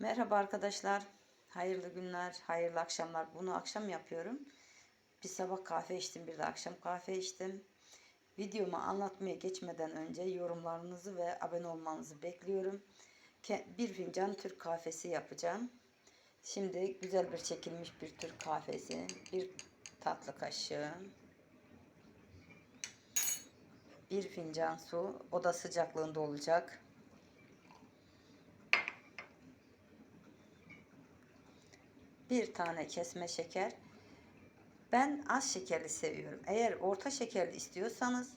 Merhaba arkadaşlar. Hayırlı günler, hayırlı akşamlar. Bunu akşam yapıyorum. Bir sabah kahve içtim, bir de akşam kahve içtim. Videomu anlatmaya geçmeden önce yorumlarınızı ve abone olmanızı bekliyorum. Bir fincan Türk kahvesi yapacağım. Şimdi güzel bir çekilmiş bir Türk kahvesi. Bir tatlı kaşığı. Bir fincan su. Oda sıcaklığında olacak. Bir tane kesme şeker. Ben az şekerli seviyorum. Eğer orta şekerli istiyorsanız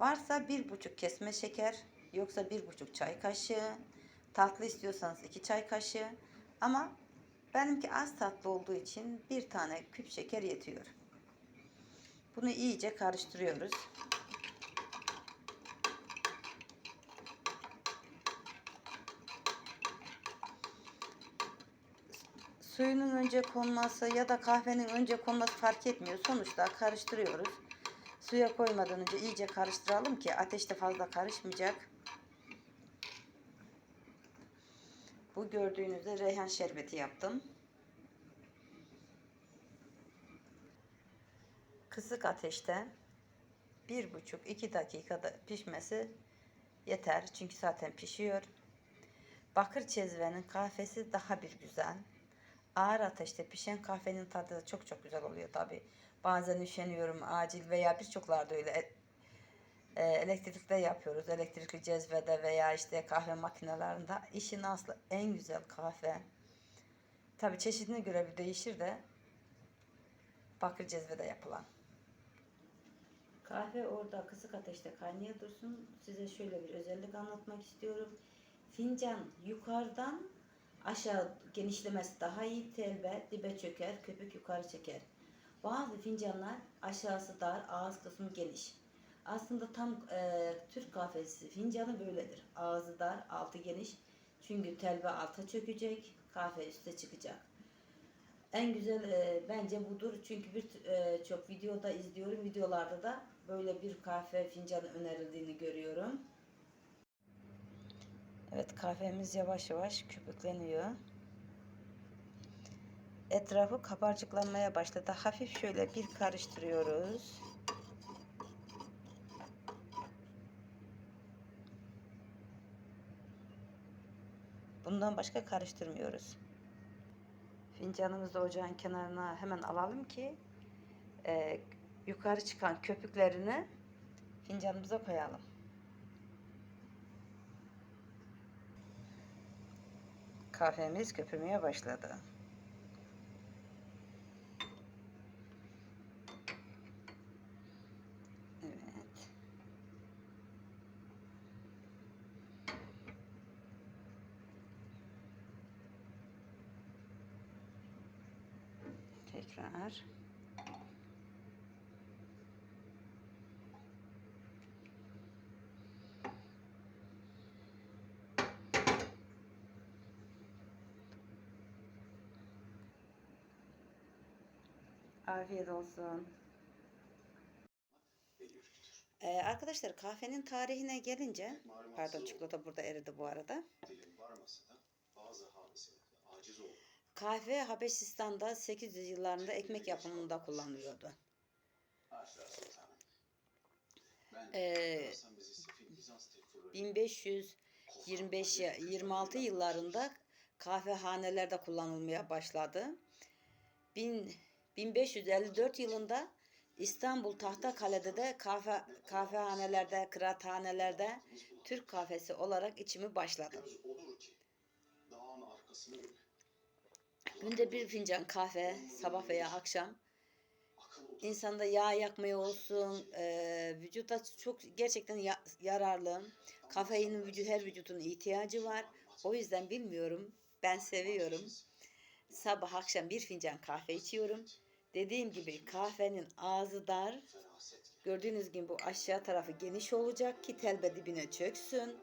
varsa bir buçuk kesme şeker yoksa bir buçuk çay kaşığı. Tatlı istiyorsanız iki çay kaşığı. Ama benimki az tatlı olduğu için bir tane küp şeker yetiyor. Bunu iyice karıştırıyoruz. Suyunun önce konması ya da kahvenin önce konması fark etmiyor. Sonuçta karıştırıyoruz. Suya koymadan önce iyice karıştıralım ki ateşte fazla karışmayacak. Bu gördüğünüzde reyhan şerbeti yaptım. Kısık ateşte bir buçuk iki dakikada pişmesi yeter. Çünkü zaten pişiyor. Bakır çezvenin kahvesi daha bir güzel. Ağır ateşte pişen kahvenin tadı da çok çok güzel oluyor tabi. Bazen üşeniyorum acil veya birçoklarda öyle e, e, elektrikte yapıyoruz. Elektrikli cezvede veya işte kahve makinelerinde. İşin aslı en güzel kahve. Tabi çeşidine göre bir değişir de bakır cezvede yapılan. Kahve orada kısık ateşte kaynaya dursun. Size şöyle bir özellik anlatmak istiyorum. Fincan yukarıdan aşağı genişlemesi daha iyi. Telbe dibe çöker, köpük yukarı çeker. Bazı fincanlar aşağısı dar, ağız kısmı geniş. Aslında tam e, Türk kahvesi fincanı böyledir. Ağzı dar, altı geniş. Çünkü telbe alta çökecek, kahve üste çıkacak. En güzel e, bence budur. Çünkü bir e, çok videoda izliyorum. Videolarda da böyle bir kahve fincanı önerildiğini görüyorum. Evet kahvemiz yavaş yavaş köpükleniyor. Etrafı kabarcıklanmaya başladı. Hafif şöyle bir karıştırıyoruz. Bundan başka karıştırmıyoruz. Fincanımızı ocağın kenarına hemen alalım ki e, yukarı çıkan köpüklerini fincanımıza koyalım. Kahvemiz köpürmeye başladı. Evet. Tekrar. Afiyet olsun. Ee, arkadaşlar kahvenin tarihine gelince, pardon çikolata burada eridi bu arada. Kahve Habeşistan'da 800 yıllarında ekmek yapımında kullanılıyordu. Ee, Hasan bizi sefil Bizans tekfurları 1525 ya- 26 yıllarında kahvehanelerde kullanılmaya başladı. Bin- 1554 yılında İstanbul Tahtakale'de de kahve kahvehanelerde, kıraathanelerde Türk kahvesi olarak içimi başladı. Günde bir fincan kahve sabah veya akşam insanda yağ yakmaya olsun, eee vücuda çok gerçekten ya- yararlı. Kafeinin vücut her vücudun ihtiyacı var. O yüzden bilmiyorum. Ben seviyorum. Sabah akşam bir fincan kahve içiyorum. Dediğim gibi kahvenin ağzı dar. Gördüğünüz gibi bu aşağı tarafı geniş olacak ki telbe dibine çöksün.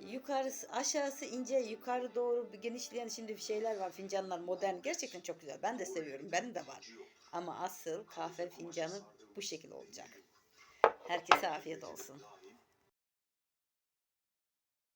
Yukarısı aşağısı ince yukarı doğru genişleyen şimdi bir şeyler var fincanlar modern gerçekten çok güzel ben de seviyorum benim de var ama asıl kahve fincanı bu şekil olacak. Herkese afiyet olsun.